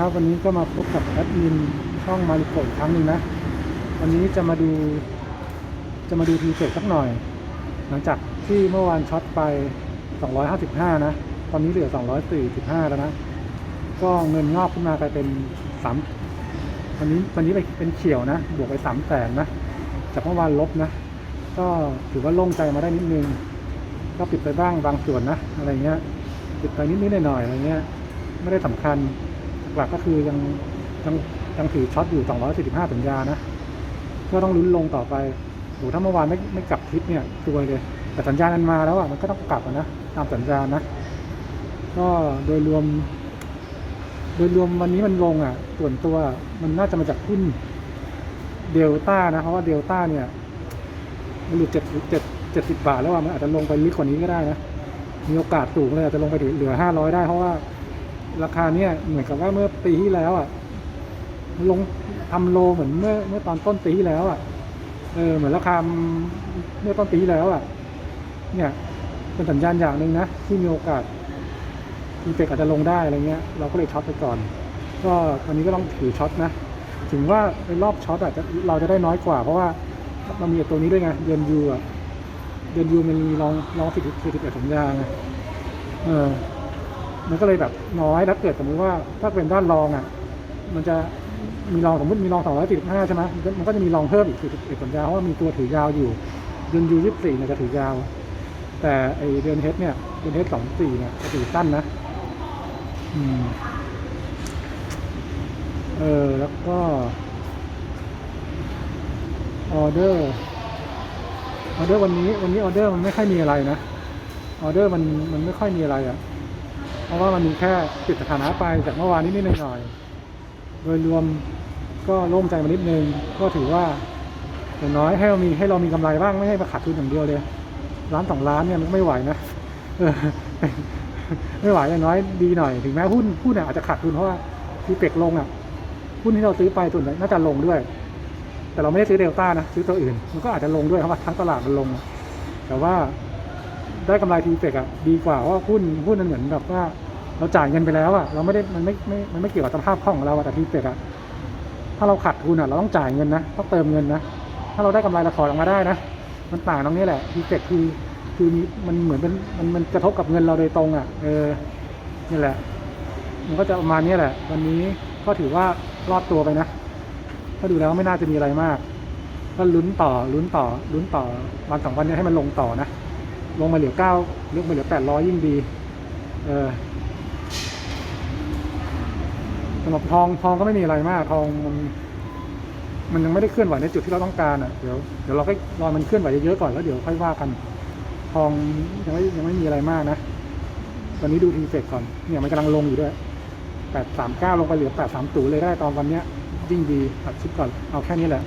ครับวันนี้ก็มาพบกับแอดมินช่องมาริโกะอีกครั้งหนึ่งนะ วันนี้จะมาดู จะมาดูทีเฟกสักหน่อย หลังจากที่เมื่อวานช็อตไป 255 นะ ตอนนี้เหลือ 245 แล้วนะ ก็เงินงอกขึ้นมากลายเป็น 3 วันนี้วันนี้ไปเป็นเขียวนะ บวกไป 3 แสนนะ จากเมื่อวานลบนะ ก็ถือว่าโล่งใจมาได้นิดนึง ก็ปิดไปบ้างบางส่วนนะ อะไรเงี้ย ปิดไปนิดๆหน่อยๆอะไรเงี้ย ไม่ได้สำคัญ หลักก็คือยังยังยังถือช็อตอยู่ 245 สัญญานะ ก็ต้องลุ้นลงต่อไปโหถ้าเมื่อวานไม่ไม่กลับทิศเนี่ยซวยเลย แต่สัญญาณมันมาแล้วอะมันก็ต้องกลับนะตามสัญญาณนะ ก็โดยรวม โดยรวมวันนี้มันลงอะ ส่วนตัวมันน่าจะมาจากหุ้นเดลต้านะเพราะว่าเดลต้าเนี่ยมันหลุดเจ็ดเจ็ดเจ็ดสิบบาทแล้วอะมันอาจจะลงไปลึกกว่านี้ก็ได้นะ มีโอกาสสูงเลยอาจจะลงไปถึงเหลือห้าร้อยได้เพราะว่า ราคาเนี่ยเหมือนกับว่าเมื่อปีที่แล้วอะลงทำโลเหมือนเมื่อเมื่อตอนต้นปีที่แล้วอะเออเหมือนราคาเมื่อต้นปีที่แล้วอะ เนี่ยเป็นสัญญาณอย่างหนึ่งนะที่มีโอกาสอีเฟกอาจจะลงได้อะไรเงี้ย เราก็เลยช็อตไปก่อน ก็ตอนนี้ก็ต้องถือช็อตนะ ถึงว่าในรอบช็อตอาจจะเราจะได้น้อยกว่า เพราะว่าเรามีตัวนี้ด้วยไงเดือนยูอะเดือนยูมันมีรองรองสิบสิบเอ็ดสัญญาไงเออ มันก็เลยแบบน้อยถ้าเกิดสมมติว่าถ้าเป็นด้านรองอะ มันจะมีรองสมมติมีรองสองร้อยสิบห้าใช่ไหมมันก็จะมีรองเพิ่มอีกสิบเอ็ดสัญญาเพราะว่ามีตัวถือยาวอยู่เดือนยูยี่สิบสี่เนี่ยจะถือยาว แต่ไอเดือนเฮดเนี่ยเดือนเฮดสองสี่เนี่ยจะถือสั้นนะอืมเออแล้วก็ออเดอร์ออเดอร์วันนี้ วันนี้ออเดอร์มันไม่ค่อยมีอะไรนะออเดอร์มันมันไม่ค่อยมีอะไรอะ่ะ ราะว่ามันมีแค่ปิดสถานะไปจากเมื่อวานนิดๆหน่อยๆโดยรวมก็โล่งใจมานิดนึง ก็ถือว่าอย่างน้อยให้เรามีให้เรามีกำไรบ้างไม่ให้มาขาดทุนอย่างเดียวเลย ร้านสองร้านเนี่ยมันไม่ไหวนะไม่ไหวอย่างน้อยดีหน่อยถึงแม้หุ้นหุ้นเนี่ยอาจจะขาดทุนเพราะว่าทีเป็กลงอะหุ้นที่เราซื้อไปส่วนใหญ่น่าจะลงด้วย แต่เราไม่ได้ซื้อเดลต้านะซื้อตัวอื่น มันก็อาจจะลงด้วยเพราะว่าทั้งตลาดมันลง แต่ว่าได้กำไรทีเฟกอะดีกว่าเพราะว่าหุ้นหุ้นมันเหมือนแบบว่า เราจ่ายเงินไปแล้วอะเราไม่ได้มันไม่ไม่มันไม่เกี่ยวกับสภาพคล่องของเราอะแต่ทีเฟกอะถ้าเราขาดทุนอะเราต้องจ่ายเงินนะต้องเติมเงินนะถ้าเราได้กำไรเราถอนออกมาได้นะมันต่างตรงนี้แหละทีเฟกคือคือมีมันเหมือนเป็นมันมันกระทบกับเงินเราโดยตรงอะเออนี่แหละ มันก็จะประมาณนี้แหละ วันนี้ก็ถือว่ารอดตัวไปนะถ้าดูแล้วไม่น่าจะมีอะไรมาก ก็ลุ้นต่อลุ้นต่อลุ้นต่อวันสองวันนี้ให้มันลงต่อนะลงมาเหลือเก้าลงมาเหลือแปดร้อยยิ่งดี เออ สำหรับทองทองก็ไม่มีอะไรมาก ทองมันมันยังไม่ได้เคลื่อนไหวในจุดที่เราต้องการอะเดี๋ยวเดี๋ยวเราค่อยรอมันเคลื่อนไหวเยอะๆก่อนแล้วเดี๋ยวค่อยว่ากัน ทองยังไม่ยังไม่มีอะไรมากนะตอนนี้ดูทีเฟกก่อนเนี่ยมันกำลังลงอยู่ด้วยแปดสามเก้าลงไปเหลือแปดสามตูเลยได้ตอนวันเนี้ยยิ่งดีตัดชิปก่อนเอาแค่นี้แหละ